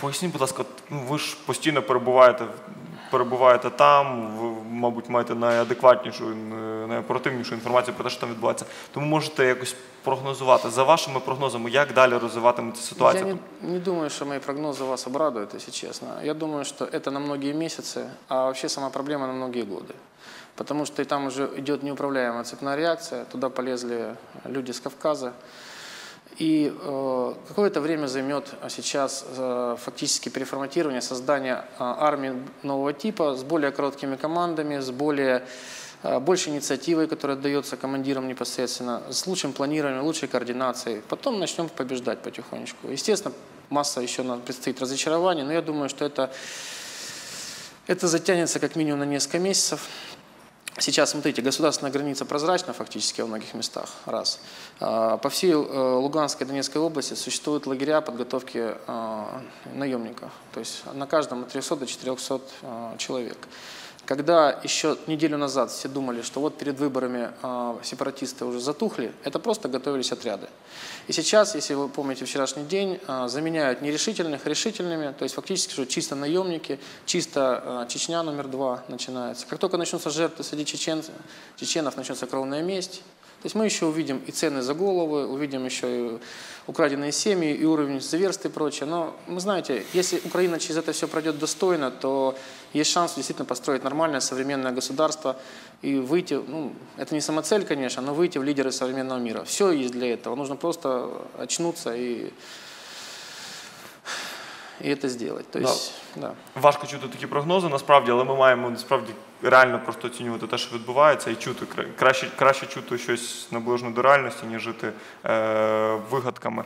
Поясніть, будь ласка, от, ну, ви ж постійно перебуваєте, перебуваєте там, ви, мабуть, маєте найадекватнішу, е, найоперативнішу інформацію про те, що там відбувається. Тому можете якось прогнозувати. За вашими прогнозами, як далі розвиватиметься ситуація? Я не, не думаю, что мои прогнозы вас обрадуют, если честно. Я думаю, что это на многие месяцы, а вообще сама проблема на многие годы. Потому что и там уже идет неуправляемая цепная реакция, туда полезли люди с Кавказа. И э, какое-то время займет а, сейчас э, фактически переформатирование, создание э, армии нового типа с более короткими командами, с более э, больше инициативой, которая дается командирам непосредственно, с лучшим планированием, лучшей координацией. Потом начнем побеждать потихонечку. Естественно, масса еще нам предстоит разочарований, но я думаю, что это, это затянется как минимум на несколько месяцев. Сейчас, смотрите, государственная граница прозрачна фактически во многих местах, раз. А, По всей э, Луганской и Донецкой области существуют лагеря подготовки э, наемников. То есть на каждом от 300 до 400 э, человек. Когда еще неделю назад все думали, что вот перед выборами э, сепаратисты уже затухли, это просто готовились отряды. И сейчас, если вы помните вчерашний день, э, заменяют нерешительных решительными, то есть фактически что чисто наемники, чисто э, Чечня номер два начинается. Как только начнутся жертвы среди чеченцев, чеченов, начнется кровная месть. То есть мы еще увидим и цены за головы, увидим еще и украденные семьи, и уровень зверств и прочее. Но, вы знаете, если Украина через это все пройдет достойно, то есть шанс действительно построить нормальное современное государство и выйти, ну, это не самоцель, конечно, но выйти в лидеры современного мира. Все есть для этого. Нужно просто очнуться и, и это сделать. То есть, да. Важко чути такі прогнози, насправді, але ми маємо насправді реально просто оцінювати те, що відбувається, і чути краще, краще чути щось наближене до реальності, ніж жити е, вигадками.